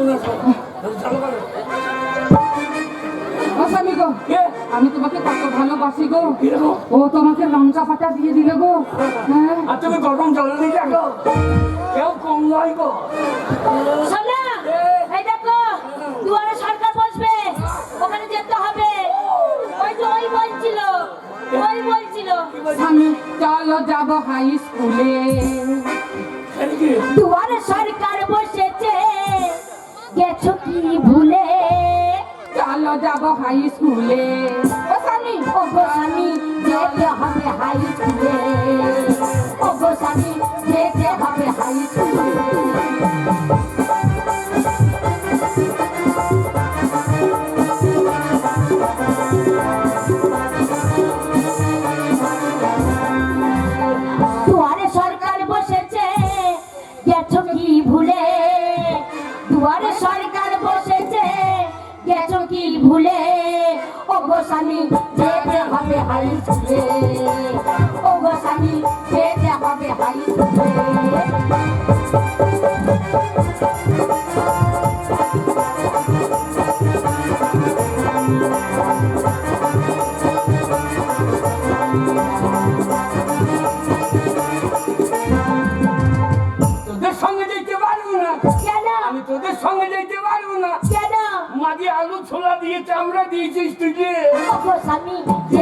ও গো। আমি তোমাকে কত ভালোবাসি গো। ও তোমাকে লঙ্কা ফাটা দিয়ে দিলে গো। হ্যাঁ। আর তুমি গরম জল নিয়ে দেখো কেউ কম নয় গো। শোনা এই দেখো দুয়ারে সরকার বসবে। ওখানে যেতে হবে। ওই তো ওই বলছিল ওই বলছিল। স্বামী চলো যাব হাই স্কুলে? দুয়ারে সরকার যাব হাই স্কুলে ও স্বামী ও স্বামী যেতে হবে হাই স্কুলে দিয়েছিস তুই যে ও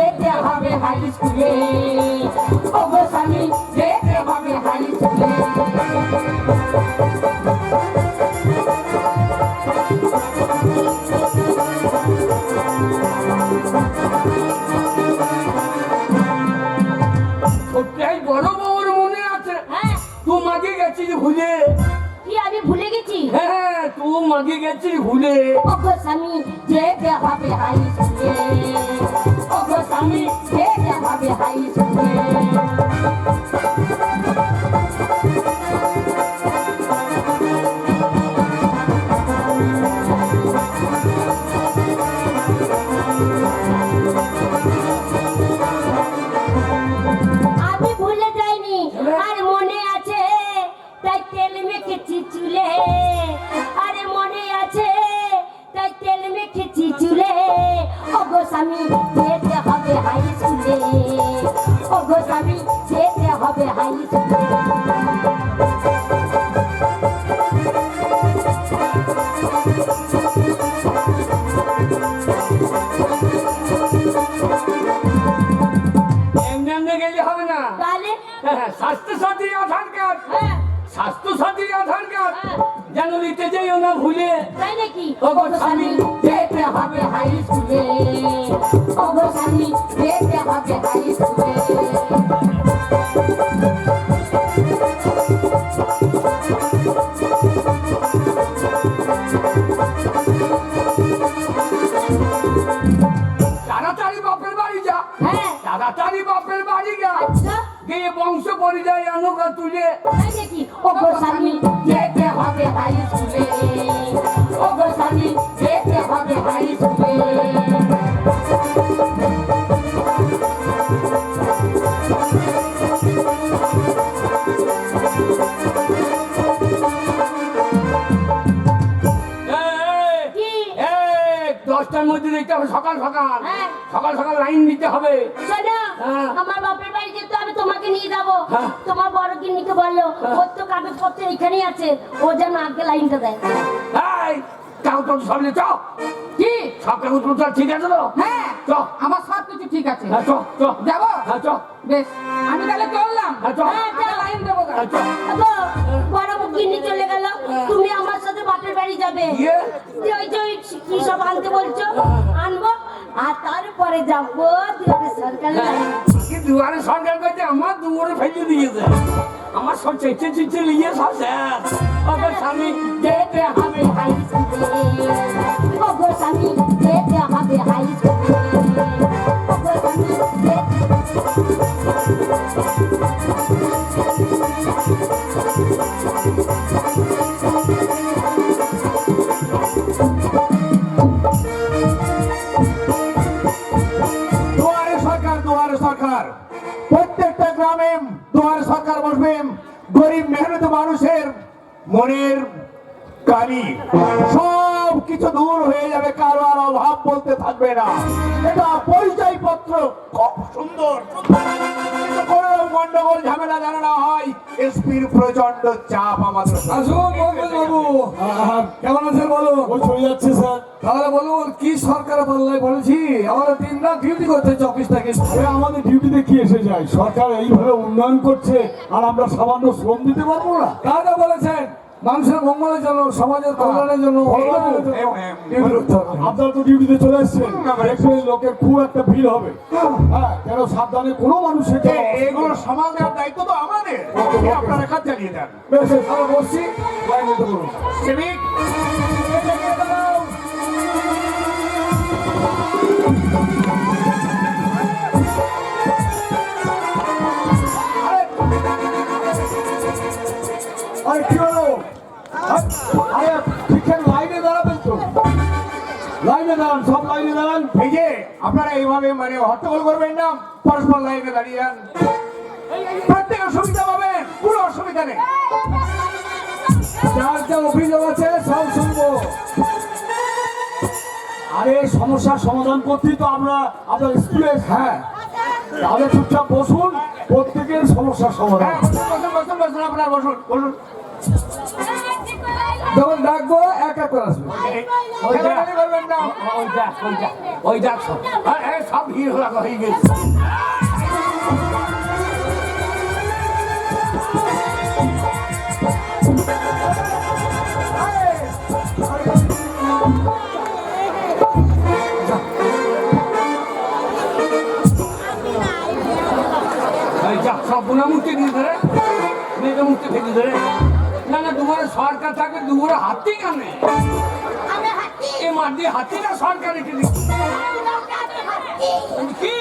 স্বাস্থ্য সাথী আধার কার্ড। হ্যাঁ। স্বাস্থ্য সাথী আধার কার্ড। হ্যাঁ। যেন নিতে যাইও না ভুলে। তাই নাকি? ওগো স্বামী যেতে হবে হাই স্কুলে ওগো স্বামী যেতে হবে হাই স্কুলে বংশ পরিচয় আনুকা তুলে। তাই নাকি? ওগো স্বামী যেতে হবে হাই স্কুলে। ওগো স্বামী যেতে হবে হাই স্কুলে। দশটার মধ্যে দেখতে হবে সকাল সকাল। হ্যাঁ। সকাল সকাল লাইন দিতে হবে। হ্যাঁ। আমার বাপের বাড়ি তোমাকে নিয়ে যাব। হ্যাঁ। তোমার বড় গিন্নিকে বলল ওর তো কাগজপত্র এখানেই আছে। ও যেন আগে লাইনটা দেয়। কাগজপত্র সব নিয়ে চ। কি? সব কাগজপত্র ঠিক আছে তো? হ্যাঁ চ। আমার সব কিছু ঠিক আছে। হ্যাঁ চ চ। যাব? হ্যাঁ চ। বেশ আমি তাহলে চললাম। হ্যাঁ, চল। হ্যাঁ, লাইন দেবো হ্যাঁ চ। বড় গিন্নি চলে গেল। তুমি আমার সাথে বাপের বাড়ি যাবে। ওই যে কি সব আনতে বলছো? আনব। আর তারপরে যাব দুয়ারে সরকারি কি দুয়ারে সরকার করতে আমার দুয়ারে ফেলে দিয়েছে। আমার সব চেঁচে চেঁচে নিয়ে সব ওকে স্বামী যেতে হবে হাই স্কুলে। ওগো স্বামী যেতে হবে হাই স্কুলে। মনের গাড়ি সব কিছু দূর হয়ে যাবে কারও আর অভাব বলতে থাকবে না। এটা পরিচয় পত্র খুব সুন্দর গন্ডগোল ঝামেলা যেন না হয় এসপির প্রচণ্ড চাপ আমাদের আসুন বাবু। কেমন আছেন বলো চলে যাচ্ছে স্যার। তাহলে বলুন কি সরকার পাল্লায় বলেছি আমাদের দিন রাত ডিউটি করতে হচ্ছে অফিস থেকে। আমাদের ডিউটিতে কি এসে যায়? সরকার এইভাবে উন্নয়ন করছে আর আমরা সামান্য শ্রম দিতে পারব না? কারা বলেছেন মানুষের মঙ্গলের জন্য সমাজের কল্যাণের জন্য হবে আপনারা তো ডিউটিতে চলে এসছেন দেখবেন লোকের খুব একটা ভিড় হবে। হ্যাঁ। কেন সাবধানে কোনো মানুষের এগুলো সামাল দেওয়ার দায়িত্ব তো আমাদের। আপনারা কাজ চালিয়ে যান বেশ আমরা বসছি শ্রমিক আরে কি হলো? ঠিকঠাক লাইনে দাঁড়াবেন তো। লাইনে দাঁড়ান সব লাইনে দাঁড়ান। এই যে আপনারা এইভাবে মানে হট্টগোল করবেন না পরস্পর লাইনে দাঁড়িয়ে যান। প্রত্যেকের সুবিধা পাবেন কোনো অসুবিধা নেই। যার যা অভিযোগ আছে সব শুনব। আরে সমস্যার সমাধান করতেই তো আমরা আপনার স্কুলে হ্যাঁ। তাহলে চুপচাপ বসুন প্রত্যেকের সমস্যার সমাধান। হ্যাঁ বসুন বসুন বসুন আপনারা বসুন বসুন। যখন ডাকবো এক এক করে আসবে। ওই সব ভিড় হয়ে গেছে। সব মুখে দিয়ে ধরে। মুখে ফেলে ধরে। না সরকার থাকবে দুবারে হাতি কানে? এ মার দিয়ে হাতি না সরকার রেখে দিচ্ছে কি?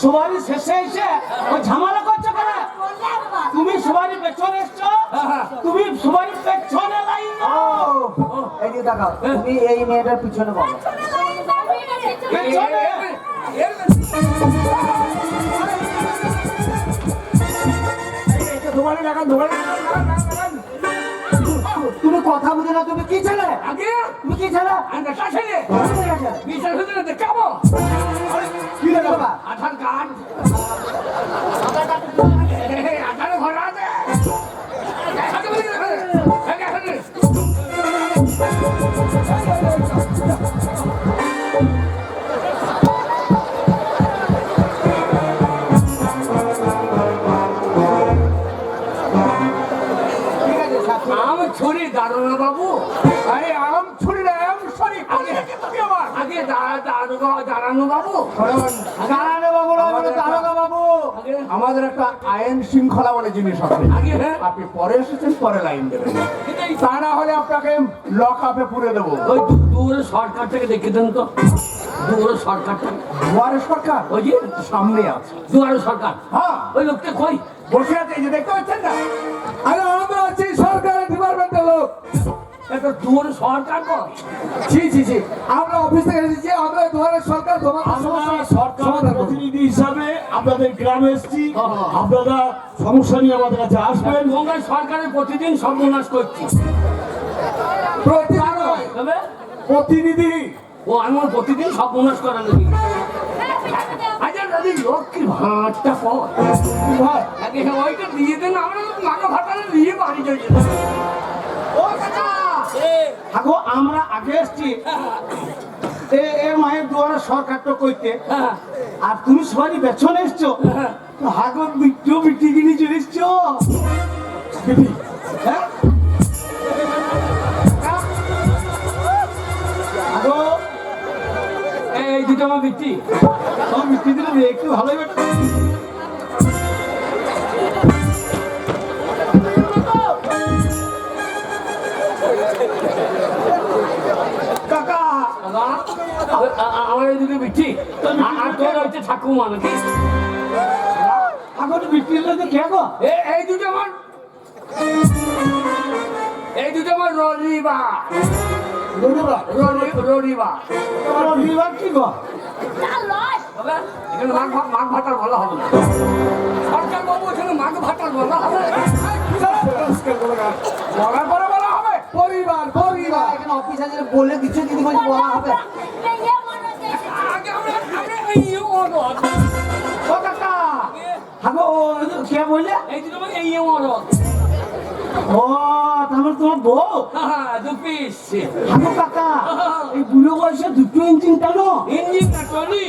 সবারই শেষে এসে ওই ঝামেলা করছ তুমি সবারই পেছনে এসছো? তুমি সবারই পেছনে তুমি এই মেয়েটার পিছনে বলো। দোকানে লাগান দোকানে। তুমি কথা বুঝে না তুমি কি ছেলে? আগে? তুমি কি ছেলে? আমি ছেলে বাবু। দাঁড়ানো বাবু আমাদের দারোগা বাবু। আমাদের একটা আইন শৃঙ্খলা বলে জিনিস আছে। হ্যাঁ। আপনি পরে এসেছেন পরে লাইন দেবেন। তা না হলে আপনাকে লক আপে পুরে দেবো। ওই দূরে সরকার থেকে দেখে দেন তো। দূরে সরকার দুয়ারে সরকার ওই যে? সামনে আছে। দুয়ারে সরকার হ্যাঁ। ওই লোকটা কই? বসে আছে এই যে দেখতে পাচ্ছেন না? আরে আমরা আছি সরকারের ডিপার্টমেন্টের লোক। এটা দুয়ারে সরকার কই জি জি জি আমরা অফিস থেকে এসেছি আমরা দুয়ারে সরকার আমরা প্রতিনিধি হিসাবে আপনাদের গ্রামে এসেছি। আপনারা সমস্যা নিয়ে আমাদের কাছে আসবেন। বঙ্গাল সরকারের প্রতিদিন সর্বনাশ করছি। প্রতিনিধি। ও আমার প্রতিদিন সর্বনাশ করা নাকি? আচ্ছা দাদি লক্ষ্মী ভাঁটটা পর ওইটা দিয়ে দেন আমরা দিয়ে বাড়ি যাই ও কাকা আগো আমরা আগে এসছি। এ মায়ের দুয়ারে সরকারটা কইতে। হ্যাঁ আর তুমি সবারই পেছনে এসছো। তো হাগো মিট্টু মিটি গিনি চলে এসছো। হ্যাঁ? আগো। এই দুটো আমার বিটি সব মিটি দিলে একটু ভালোই আমার এই দুটো বিটি আর তোর হচ্ছে ঠাকুমা নাকি? আগো মিটি দিলে তো কে গো? এই দুটো আমার এই দুটো আমার রলিবা রবিবার রবি- রবিবার রবিবার কি গো? এখানে মাঘ মাঘ ভাতার বলা হবে না। সরকার বাবু এখানে মাঘ ভাতার বলা হবে বলার পরে হবে পরিবার পরিবার। এখানে অফিস আছে বলে কিছু যদি বলছি বলা হবে। কে বললে এই যে তোমার এই মরদ ও তাহলে তোমার বউ? হ্যাঁ দু পিস হাগো কাকা এই বুড়ো বয়সে দুটো ইঞ্জিন টানো? ইঞ্জিন না টলি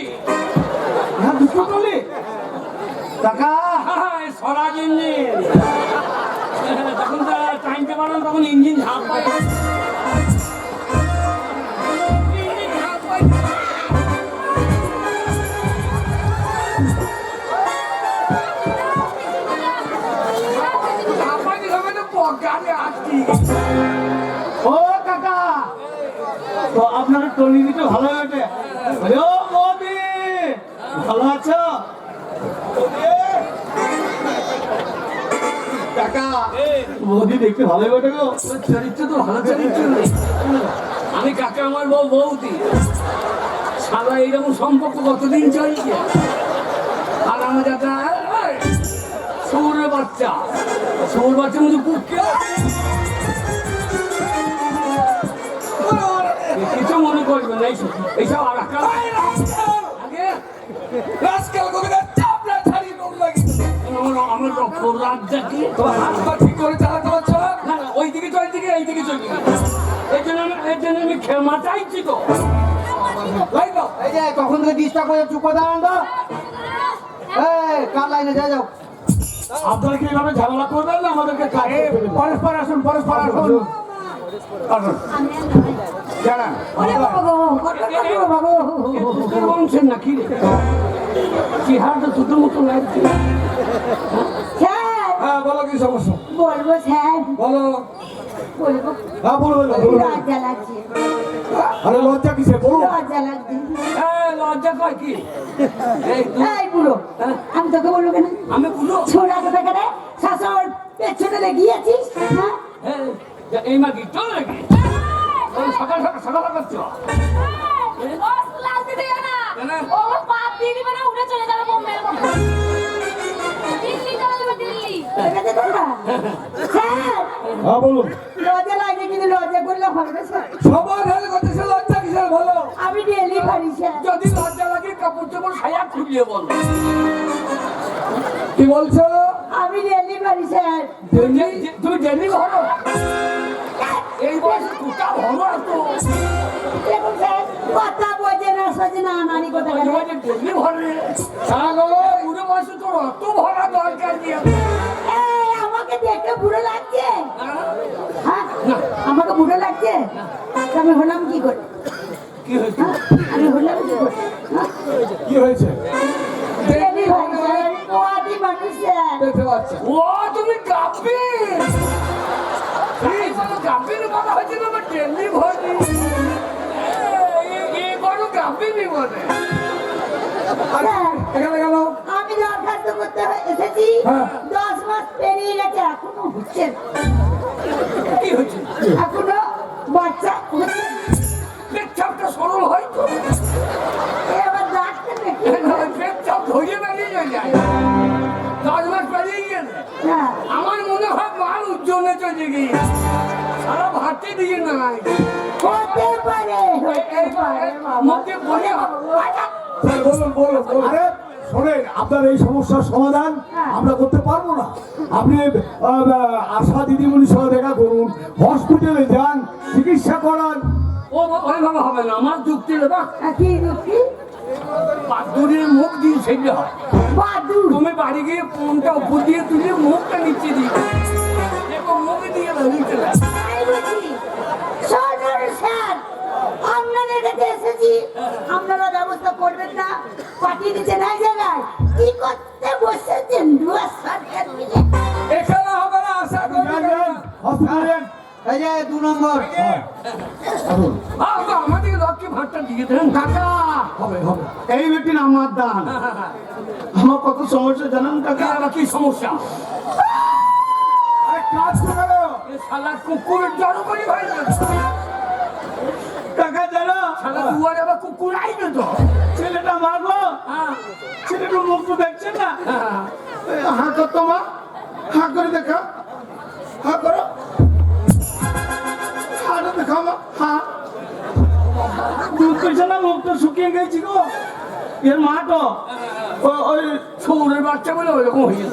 হ্যাঁ দুটো টলি কাকা। হ্যাঁ স্বরাজ ইঞ্জিন তখন ইঞ্জিন ঝাঁপ। ও কাকা তো আপনার টলি দিতে ভালো ও ভালো আছো? মোদি দেখতে ভালো হয়েছে গো তোর চরিত্র তো ভালো চরিত্র নেই আমি কাকে আমার বউ বৌদি। সারা এইরকম সম্পর্ক কতদিন চলছে? আর আমার দাদা সৌরের বাচ্চা। সৌর বাচ্চা মধ্যে পুকে কিছু মনে করবে না এইসব এইসব আর আগে রাজকাল আমার- রক্ত পা ঠিক করে চালাতে পারছ? না না না ওই দিকে তো দিকে এই দিকে চলবে এই জন্য আমি এই জন্য আমি তো দাও। এই যে কখন থেকে ডিস্টার্ব করে চুপ তো এই কার লাইনে যাই যাও। আপনারা কি এইভাবে ঝামেলা করবেন না? আমাদেরকে কাজে পরস্পর আসুন পরস্পর আসুন আসুন। জানান তোদের বংশের নাকি রে? চেহারাটা তোদের মতো লাগছে? হ্যাঁ বলো কি সমস্যা? বলব স্যার। বলো। বলব। হ্যাঁ বলুন বলুন লজ্জা লাগছে। আরে লজ্জা কিসে? বলুন লজ্জা লাগছে। এই লজ্জা কয় কি? এই এই বুড়ো আমি তোকে বলব কেন? আমি বুঝো ছোড়া কোথা করে শাসন পেছনে লেগিয়েছিস হ্যাঁ? এই মা কি চল নাকি। ওই সকাল সকাল সকাল করছ কেন? এটাতে তোমরা? স্যার হ্যাঁ। বলুন। লজ্জা লাগে কিন্তু লজ্জা করলে হবে সবার হাতে করতেছে লজ্জা কিসের বলো? আমি ডেলি পারি যদি লজ্জা লাগে কাপড় চোপড় সায়া খুলিয়ে বলো। কি বলছো? আমি ডেলি পারি স্যার। তুমি ডেলি ভরো এই বয়সে কুটা ভরো কথা বোঝে না না নানি কথা ডেলি ভরে সারা বুড়ো বয়সে তোর অত ভরা দরকার কি আমাকে দেখে বুড়ো লাগছে? হ্যাঁ? আমাকে বুড়ো লাগছে? আমি হলাম কি করে? কি হয়েছে? হ্যাঁ? আমি হলাম কি করে? হ্যাঁ? কি হয়েছে? ডেলি মানুষ। ও তুমি গাপি এই বলো গাপির বলা হয়েছে আমার ডেলি ভরি স্যার এখানে গেল। আমি দরখাস্ত করতে এসেছি। হ্যাঁ। দশ মাস পেরিয়ে গেছে এখনও হচ্ছে না। কি হয়েছে এখনও বাচ্চা হচ্ছে। পেটচাপটা সরল হয় তো। এবার ডাক্তার নাকি পেটচাপ ধরে বেরিয়ে যায়। দশ মাস পেরিয়ে গেলে হ্যাঁ। আমার মনে হয় মাল উজ্জ্বলে চলে গিয়ে। সারা ভাতে দিয়ে নাই আরে শোনেন আপনার এই সমস্যার সমাধান আমরা করতে পারব না। আপনি আশা দিদিমণির সঙ্গে দেখা করুন হসপিটালে যান চিকিৎসা করান। ও ওইভাবে হবে না আমার যুক্তি আর কি দুঃখী বাদুরের মুখ দিয়ে সেটা হয়। বাদুর তুমি বাড়ি গিয়ে ফোনটা উপর দিয়ে তুলে মুখটা নিচে দিয়ে আপনারা ব্যবস্থা করবেন না? পাঠিয়ে দিচ্ছেন এক জায়গায়। কি করতে বসেছেন দুয়া সরকার মিলে এখানে হবে না আশা করি যান, যান, হসপিটালে যান। এই যে দু নম্বর। আমাদের লক্ষ্মী ভাতটা দিয়ে দেন? কাকা। হবে হবে। এই ব্যক্তির আমার দান। আমার কত সমস্যা জানেন কাকা? কাকা কি সমস্যা? আরে কাজ করে শালা কুকুরের জড়ো করি ভাই সারা দুয়ারে আবার কুকুর আইবে তো। ছেলেটা মারবো হ্যাঁ। ছেলেটার মুখ তো দেখছেন না। হ্যাঁ। কর তো মা। করে দেখা। হাঁ করো। হাঁটা দেখা মা। হাঁ দুধ না মুখ তো শুকিয়ে গেছি গো। এর মা তো। ওই ছৌরের বাচ্চা বলে ওইরকম হয়ে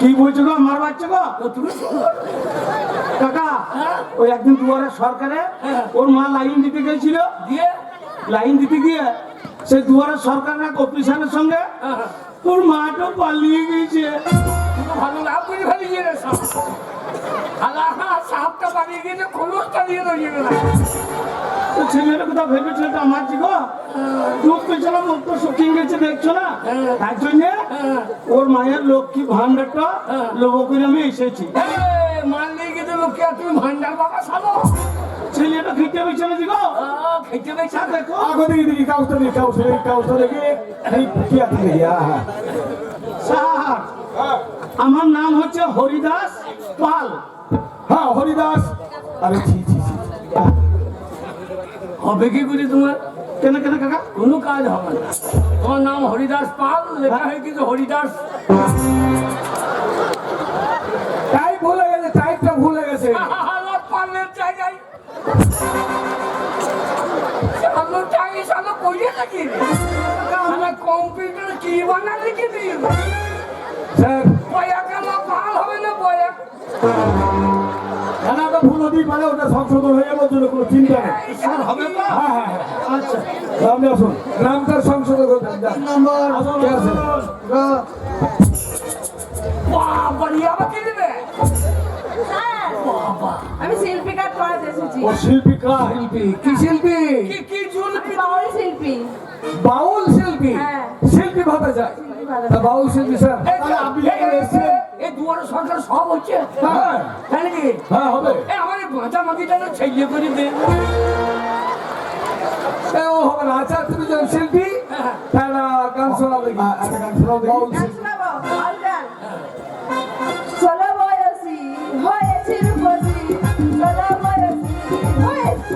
কি বলছো গো আমার বাচ্চা গো? তুমি কাকা? ওই একদিন দুয়ারে সরকারে। ওর মা লাইন দিতে গেছিল দিয়ে লাইন দিতে গিয়ে সেই দুয়ারে সরকারের এক অফিসারের সঙ্গে হ্যাঁ, ওর মাটা পালিয়ে গেছে ভালো লাভ করে ফেলে রে সাপটা পালিয়ে গিয়েছে রয়ে গেল কোথাও ভেবে ছেলেটা দুধ মুখ তো শুকিয়ে গেছে দেখছ না হ্যাঁ। তার জন্য হ্যাঁ। ওর মায়ের লক্ষ্মী ভান্ডারটা। লোভ করে আমি এসেছি মারলে আর তুমি ভান্ডার বাবা সাবো ছেলেটা খেতে পেছনে গো। খেতে পেয়েছে আচ্ছা, দেখো আগো দেখি দেখি কাগজটা দেখি কাগজটা দেখি এই কি আছে দেখি স্যার আমার নাম হচ্ছে হরিদাস পাল। হ্যাঁ হরিদাস। আরে ছি ছি ছি হবে কি করে তোমার? কেন কেন কাকা? কোনো কাজ হবে না। তোমার নাম হরিদাস পাল লেখা হয় কিন্তু হরিদাস টাইপ ভুলে গেছে টাইপটা ভুলে গেছে জায়গায়। আল্লাহ চাই সালা কইয়ে নাকি আমার কম্পিউটার কি বানা লিখে দিয়ে স্যার। বয়া কেন ভালো হবে না বয়া খানাটা ভুল হতেই পারে ওটা সংশোধন হয়ে জন্য কোনো চিন্তা নেই। স্যার হবে হ্যাঁ হ্যাঁ হ্যাঁ। আচ্ছা। আপনি আসুন। সংশোধন করতে নম্বর? আমাকে স্যার আমি শিল্পী কাজ করাতে এসেছি। ও শিল্পী শিল্পী? কি শিল্পী? কি কি জুলপি বাউল শিল্পী। বাউল শিল্পী? হ্যাঁ। শিল্পী ভাতা যায়। তা বাউল শিল্পী স্যার? তাহলে আপনি এই- যেখানে এসেছেন। এই দুয়ারে সরকার সব হচ্ছে। হ্যাঁ। তাই নাকি? হ্যাঁ হবে। এই আমার বাঁচা মাটিটা ছেলে করে দে ও হবে না। আচ্ছা তুমি যখন শিল্পী তাহলে গান শোনাও একটা গান শোনাও বাউল শিল্পী। শোনাবো? বাউল বয়সী হয়েছি রূপসী, ষোলো বয়সী হয়েছি।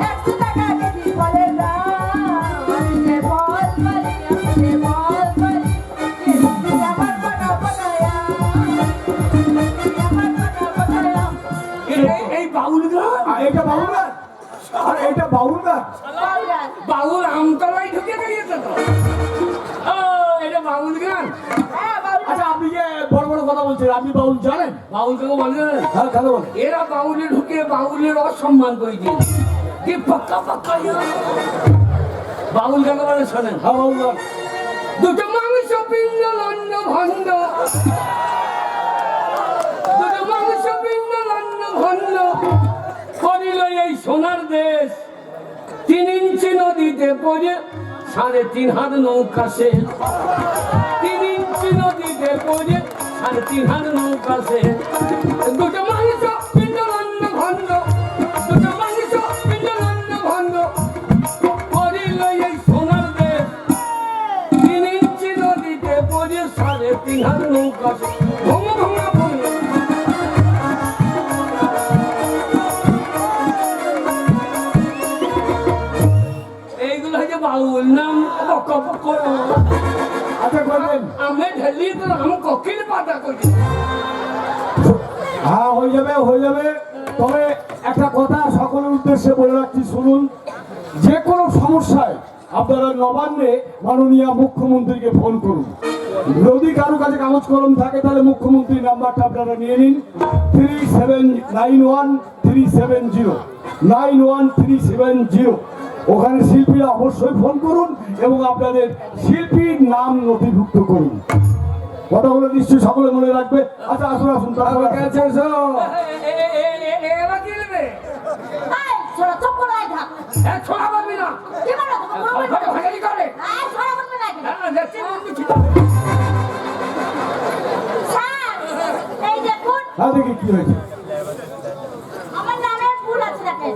একশো টাকা কেজি ফলের দাম, আমি যে ফল পারি, আমি যে ফল পারি। আমার পাকা পাকায়া, আমার পাকা পাকায়া। এই- এই বাউল গান আর এটা বাউল গান আর এটা বাউল গান বাউল গান। জানেন বাউল কাকে বলে। হ্যাঁ বলেন এরা বাউলে ঢুকে বাউলের অসম্মান করে দিয়ে কি পাক্কা পাক্কা। বাউল কাকে বলে শোনেন? হ্যাঁ দুটো মাংস পিণ্ড লন্ন ভণ্ড। দুটো মাংস পিণ্ড লন্ন ভণ্ড। করিল এই সোনার দেশ। তিন ইঞ্চি নদীতে পড়ে সাড়ে তিন হাত নৌকা সে। তিন ইঞ্চি নদীতে পড়ে সাড়ে তিন হাত নৌকা সে দুটো মাংস পিণ্ড লন্ন ভণ্ড। দুটো মাংস পিণ্ড লন্ন ভণ্ড। করিল এই সোনার দেশ। তিন নদীতে পড়ে সাড়ে তিন হাত নৌকা ভঙ্গ ভঙ্গ ভঙ্গ। এইগুলো হচ্ছে বাউল নাম। বক বক। আচ্ছা করবেন আমি ঢেলি তো আমি ককিল পাতা করি। হ্যাঁ হয়ে যাবে হয়ে যাবে। তবে একটা কথা সকলের উদ্দেশ্যে বলে রাখছি শুনুন। যে কোনো সমস্যায় আপনারা নবান্নে মাননীয় মুখ্যমন্ত্রীকে ফোন করুন। যদি কারও কাছে কাগজ কলম থাকে তাহলে মুখ্যমন্ত্রীর নাম্বারটা আপনারা নিয়ে নিন। Three seven nine one three seven zero nine one three seven zero ওখানে শিল্পীরা অবশ্যই ফোন করুন এবং আপনাদের শিল্পীর নাম নথিভুক্ত করুন কথাগুলো নিশ্চয়ই সকলে মনে রাখবে আচ্ছা আসুন আসুন? হ্যাঁ হ্যাঁ দেখি কি হয়েছে আমার নামের ভুল আছে দেখেন।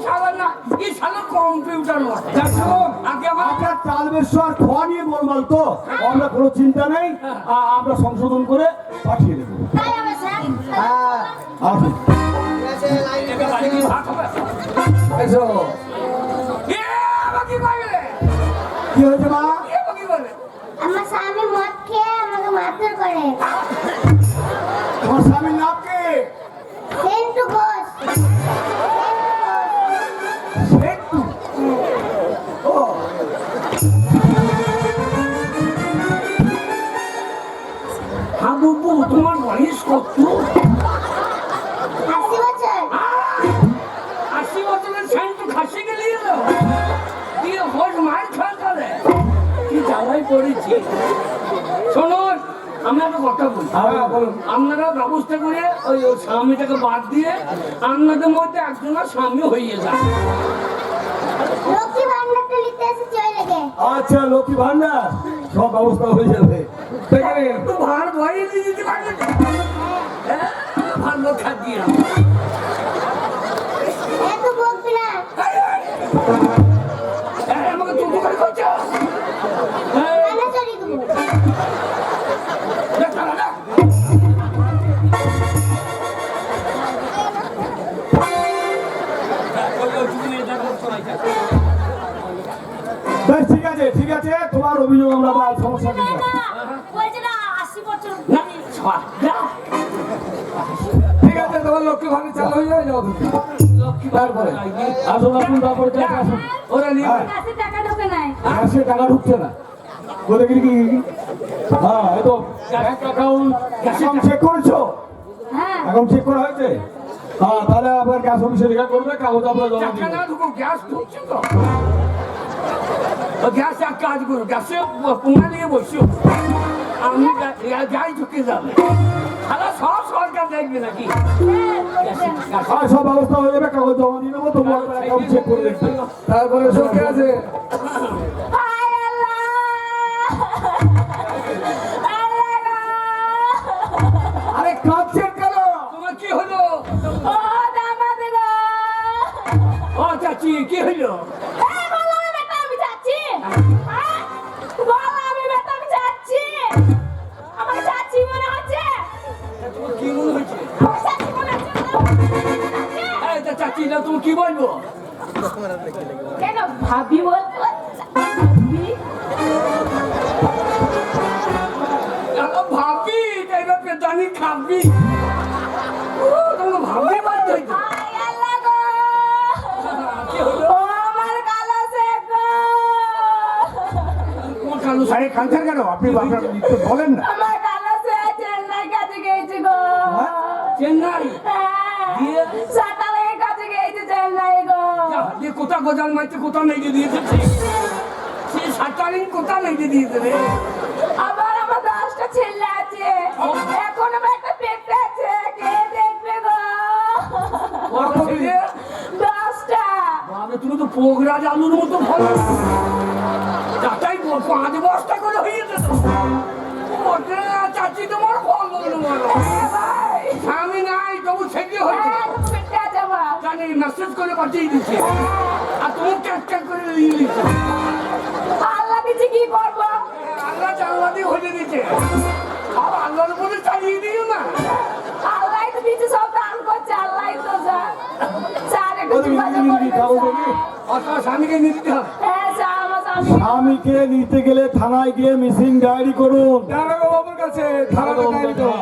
শালা না এই শালা কম্পিউটার আগে আপনার তালবেশ্বর খোয়া নিয়ে গোলমাল তো। আমরা কোনো চিন্তা নেই আ- আমরা সংশোধন করে পাঠিয়ে দেবো। তাই হবে স্যার। হ্যাঁ আসুন। এ কি হয়েছে মা? এ আমার স্বামী মদ খেয়ে আমাকে মারধর করে। একজনের স্বামী হয়ে চলে গে। আচ্ছা লক্ষ্মী ভান্ডার সব ব্যবস্থা হয়ে যাবে। তো ভার ভয়ে দিয়ে দিতে পারবে হ্যাঁ, ভালো খাদ্য। অভিযোগ আমরা বা সমস্যা যা। ঠিক আছে তোমার লক্ষ্মী ভান্ডার চালু হয়ে যাবে যাও তারপরে। আসুন আসুন তারপরে আসুন। ওরা নিয়ে হ্যাঁ। টাকা ঢোকে টাকা ঢুকছে না। বলে কি কি হ্যাঁ এই তো ব্যাংক অ্যাকাউন্ট অ্যাকাউন্ট চেক করেছ? হ্যাঁ। অ্যাকাউন্ট চেক করা হয়েছে? হ্যাঁ তাহলে আপনার গ্যাস অফিসে দেখা করবে কাগজ আপনার জমা দিবে। গ্যাস ঢুকছে তো। ও গ্যাস এক কাজ করো গ্যাসে পোঙা নিয়ে বসো আমি যাই ঢুকে যাবে। সারা সব সরকার দেখবে নাকি? হ্যাঁ সব ব্যবস্থা হয়ে যাবে কাগজ জমা দিয়ে তবু আপনার অ্যাকাউন্ট চেক করে দেখবে তারপরে সব ঠিক আছে। হায় আল্লাহ আল্লাহ গো! আরে কাঁদছেন কেন তোমার কি হলো? ও ও চাচি কি হলো? চাচি না তুমি কি বলব কেন ভাবি না? ভাবি? এবার পেটানি খাবি ভাবি! কি কালো শেখ গো! তোমার কালো আরে কাঁদছেন কেন আপনি বলেন না গোজাল মাইতে কোথা নেগে দিয়েছে সে সাতারিং কোথা নেগে দিয়েছে রে। আবার আমার দশটা ছেলে আছে। এখন আমার একটা পেটে আছে কে দেখবে গো? দশটা। বাবা তুমি তো পোগরাজ আলুর মতো ফল। চাটাই পাঁচ বস্তা করে হয়েছে তো ওটা চাচি তোমার ফল বলো এ স্বামী নাই তবু হয়েছে হ্যাঁ আমার। জানি মেসেজ করে পাঠিয়ে দিচ্ছে তুমি ক্যাক ক্যাক করে নিয়ে আল্লাহ দিচ্ছে কি করব? আল্লাহ জানলা দিয়ে দিচ্ছে আর আল্লাহর উপরে চালিয়ে দিও না। আল্লাহ তো দিচ্ছে সব দান করছে আল্লাহ তো যা স্যার একটু করে স্বামীকে হবে হ্যাঁ। নিতে গেলে থানায় গিয়ে মিসিং ডায়েরি করুন। বাবুর কাছে থানাতে ডায়েরি করুন।